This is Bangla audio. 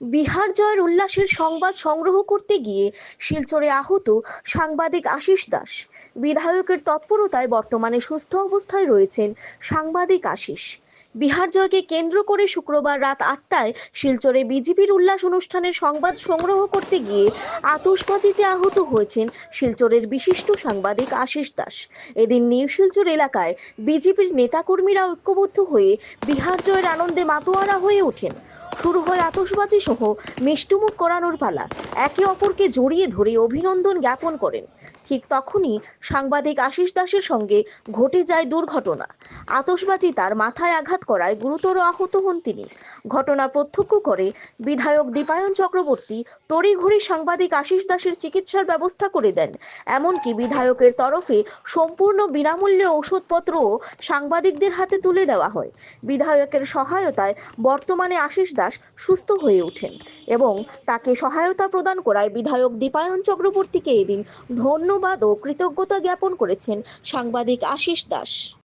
বিহার জয়ের উল্লাসের সংবাদ সংগ্রহ করতে গিয়ে শিলচরে আহত সাংবাদিক আশিস দাস। বিধায়কের তৎপরতায় বর্তমানে সুস্থ অবস্থায় রয়েছেন সাংবাদিক আশিস। বিহার জয়কে কেন্দ্র করে শুক্রবার রাত আটটায় শিলচরে বিজেপির উল্লাস অনুষ্ঠানের সংবাদ সংগ্রহ করতে গিয়ে আতসবাজিতে আহত হয়েছেন শিলচরের বিশিষ্ট সাংবাদিক আশিস দাস। এদিন নিউ শিলচর এলাকায় বিজেপির নেতাকর্মীরা ঐক্যবদ্ধ হয়ে বিহার জয়ের আনন্দে মাতোয়ারা হয়ে ওঠেন। শুরু হয় আতশবাজি সহ মিষ্টুমুখ করানোর পালা। একে অপরকে জড়িয়ে ধরে অভিনন্দন জ্ঞাপন করেন। ঠিক তখনই সাংবাদিক আশিস দাসের সঙ্গে ঘটে যায় দুর্ঘটনা। আতশবাজি তার মাথায় আঘাত করায় গুরুতর আহত হন তিনি। ঘটনা প্রত্যক্ষ করে বিধায়ক দীপায়ন চক্রবর্তী তড়িঘড়ি সাংবাদিক আশিস দাসের চিকিৎসার ব্যবস্থা করে দেন। এমনকি বিধায়কের তরফে সম্পূর্ণ বিনামূল্যে ওষুধপত্রও সাংবাদিকদের হাতে তুলে দেওয়া হয়। বিধায়কের সহায়তায় বর্তমানে আশিস দাস সুস্থ হয়ে ওঠেন এবং তাকে সহায়তা প্রদান করায় বিধায়ক দীপায়ন চক্রবর্তীকে এদিন ধন্যবাদ ও কৃতজ্ঞতা জ্ঞাপন করেছেন সাংবাদিক আশিস দাস।